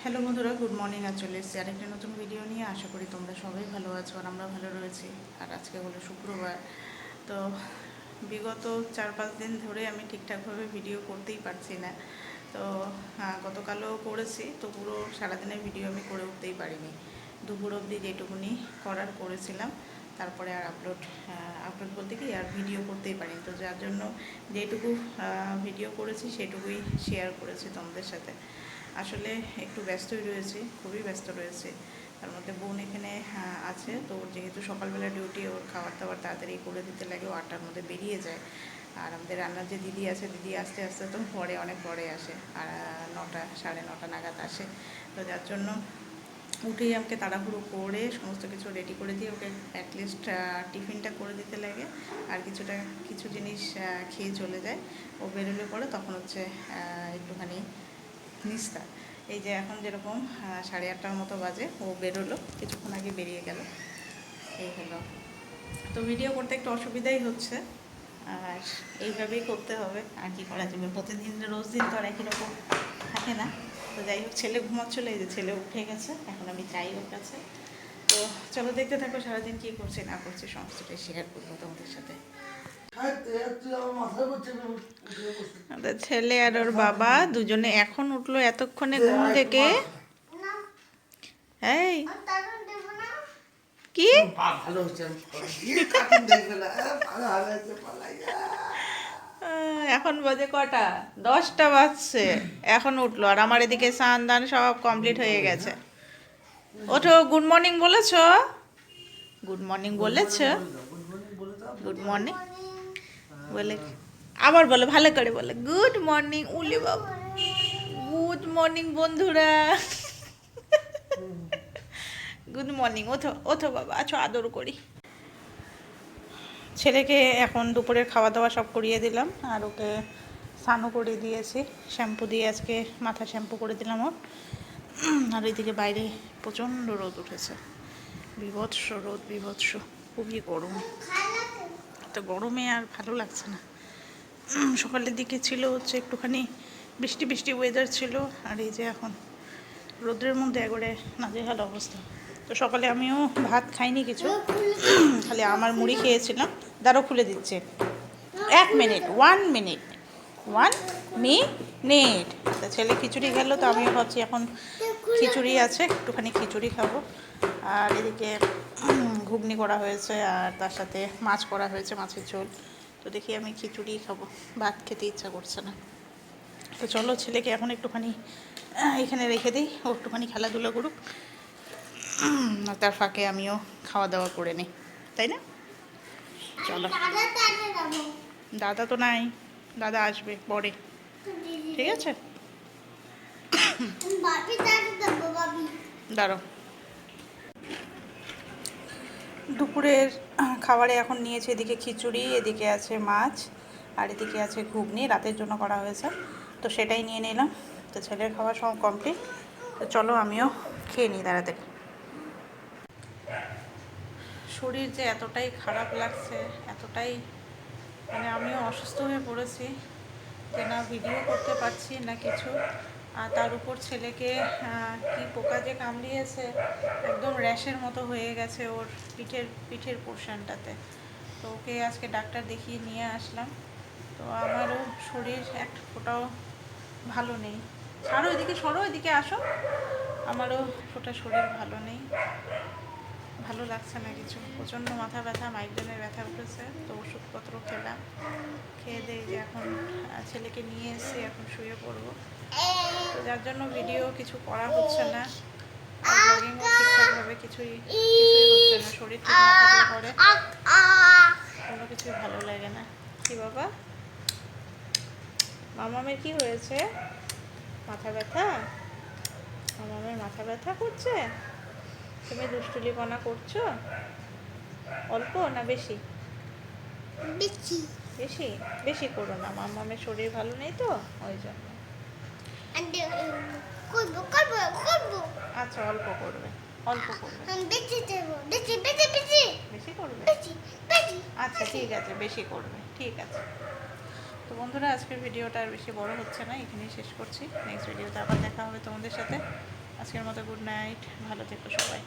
Hello বন্ধুরা, good morning আর চলে এসেছি আরেকটা নতুন ভিডিও নিয়ে। আশা করি তোমরা সবাই ভালো আছো আর আমরা ভালো রয়েছি। আর আজকে হলো শুক্রবার। তো বিগত চার পাঁচ দিন ধরে আমি ঠিকঠাকভাবে ভিডিও করতেই পারছি না। তো গতকালও করেছি তো পুরো সারাদিনের ভিডিও আমি করে উঠতেই পারিনি। দুপুর অবধি যেটুকুনি করার করেছিলাম, তারপরে আর আপলোড আপলোড বলতে কি, আর ভিডিও করতেই পারিনি। তো যার জন্য যেটুকু ভিডিও করেছি, সেটুকুই শেয়ার করেছি তোমাদের সাথে। আসলে একটু ব্যস্তই রয়েছে, খুবই ব্যস্ত রয়েছে। তার মধ্যে বোন এখানে আছে। তো ওর যেহেতু সকালবেলা ডিউটি ওর খাবার দাবার তাড়াতাড়ি করে দিতে লাগে, ও আটটার মধ্যে বেরিয়ে যায়। আর আমাদের রান্নার যে দিদি আছে, দিদি আস্তে আস্তে তো পরে, অনেক পরে আসে। আর নটা, সাড়ে নটা নাগাদ আসে। তো যার জন্য উঠেই আমাকে তাড়াহুড়ো করে সমস্ত কিছু রেডি করে দিয়ে ওকে অ্যাটলিস্ট টিফিনটা করে দিতে লাগে। আর কিছুটা, কিছু জিনিস খেয়ে চলে যায়। ও বেরোলে পরে তখন হচ্ছে একটুখানি নিস্তা এই যে এখন যেরকম সাড়ে আটটার মতো বাজে, ও বেরোলো, কিছুক্ষণ আগে বেরিয়ে গেল। এই হলো। তো ভিডিও করতে একটু অসুবিধাই হচ্ছে, আর এইভাবেই করতে হবে। আর কি করা যাবে? প্রতিদিন রোজ দিন তো আর একই রকম থাকে না। তো যাই হোক, ছেলে ঘুমাচ্ছিল, এই যে ছেলে উঠে গেছে, এখন আমি চাই ওর কাছে। তো চলো দেখতে থাকো সারাদিন কী করছে, না করছে, সমস্তটাই শেয়ার করব তোমাদের সাথে। আমাদের ছেলে আর ওর বাবা দুজনে এখন উঠল এতক্ষণে ঘুম থেকে। এই। কি? এখন বাজে কটা? দশটা বাজছে। এখন উঠল আর আমার এদিকে স্নান দান সব কমপ্লিট হয়ে গেছে। ওঠো গুড মর্নিং বলেছ? গুড মর্নিং বলেছ? গুড মর্নিং বলে, আবার বলো, ভালো করে বলে গুড মর্নিং উলি বাবু। গুড মর্নিং বন্ধুরা। গুড মর্নিং ওঠো ওঠো বাবা, আছো, আদর করি। ছেলেকে এখন দুপুরের খাওয়া দাওয়া সব করিয়ে দিলাম, আর ওকে স্নানও করে দিয়েছি। শ্যাম্পু দিয়ে আজকে মাথা শ্যাম্পু করে দিলাম ওর। আর এদিকে বাইরে প্রচণ্ড রোদ উঠেছে। বিভৎস রোদ, বিভৎস, খুবই গরম। তো গরমে আর ভালো লাগছে না। সকালের দিকে ছিল হচ্ছে একটুখানি বৃষ্টি বৃষ্টি ওয়েদার ছিল, আর এই যে এখন রোদ্রের মধ্যে একবারে নাজেহাল অবস্থা। তো সকালে আমিও ভাত খাইনি কিছু, খালি আমার মুড়ি খেয়েছিলাম দাঁড়ো খুলে দিচ্ছে। এক minute one minute one minute তা ছেলে খিচুড়ি গেল তো আমিও ভাবছি এখন খিচুড়ি আছে একটুখানি খিচুড়ি খাব। আর এদিকে ঘুগনি করা হয়েছে আর তার সাথে মাছ করা হয়েছে মাছের ঝোল। তো দেখি আমি খিচুড়ি খাব ভাত খেতে ইচ্ছা করছে না। তো চলো ছেলেকে এখন একটুখানি এখানে রেখে দিই ও একটুখানি খেলাধুলা করুক। তার ফাঁকে আমিও খাওয়া দাওয়া করে নিই। তাই না? চলো। দাদা তো নাই। দাদা আসবে পরে। ঠিক আছে? দাঁড়ো দুপুরের খাবারে এখন নিয়েছে এদিকে খিচুড়ি, এদিকে আছে মাছ, আর এদিকে আছে ঘুগনি, রাতের জন্য করা হয়েছে। তো সেটাই নিয়ে নিলাম। তো ছেলের খাওয়া সব কমপ্লিট তো চলো আমিও খেয়ে নিই তাড়াতাড়ি শরীর যে এতটাই খারাপ লাগছে, এতটাই মানে আমিও অসুস্থ হয়ে পড়েছি। যে না ভিডিও করতে পারছি না কিছু। আর তার উপর ছেলেকে কি পোকা যে কামড়িয়েছে, একদম র্যাশের মতো হয়ে গেছে ওর পিঠের পিঠের পোর্শনটাতে। তো ওকে আজকে ডাক্তার দেখিয়ে নিয়ে আসলাম। তো আমারও শরীর এক ফোটাও ভালো নেই। ছাড়ো এদিকে, সরো এদিকে, আসো। আমারও ফোটা শরীর ভালো নেই। ভালো লাগছে না কিছু। প্রচণ্ড মাথা ব্যথা মাইগ্রেনের ব্যথা উঠেছে। ওষুধপত্র খেলাম। খেয়ে দিয়ে যে এখন ছেলেকে নিয়ে এসে এখন শুয়ে পড়ব। তো যার জন্য ভিডিও কিছু করা হচ্ছে না। ঠিকঠাকভাবে কিছুই হচ্ছে না। শরীর পরে কোনো কিছুই ভালো লাগে না। বাবা? হয়েছে? মাথা ব্যথা? মাথা ব্যথা করছে? তুমি দুষ্টুলিপনা করছ? অল্প না বেশি? বেশি। বেশি? করো না মামামের শরীর ভালো নেই তো? ওই জন্য। করব করব করব। আচ্ছা অল্প করবে অল্প করবে। বেশি দেবো বেশি বেশি বেশি। বেশি করবে? বেশি বেশি আচ্ছা ঠিক আছে বেশি করবে ঠিক আছে। তো বন্ধুরা আজকের ভিডিওটা আর বেশি বড় হচ্ছে না এখানেই শেষ করছি। নেক্সট ভিডিওতে আবার দেখা হবে তোমাদের সাথে। আজকের মতো গুড নাইট ভালো থেকো সবাই।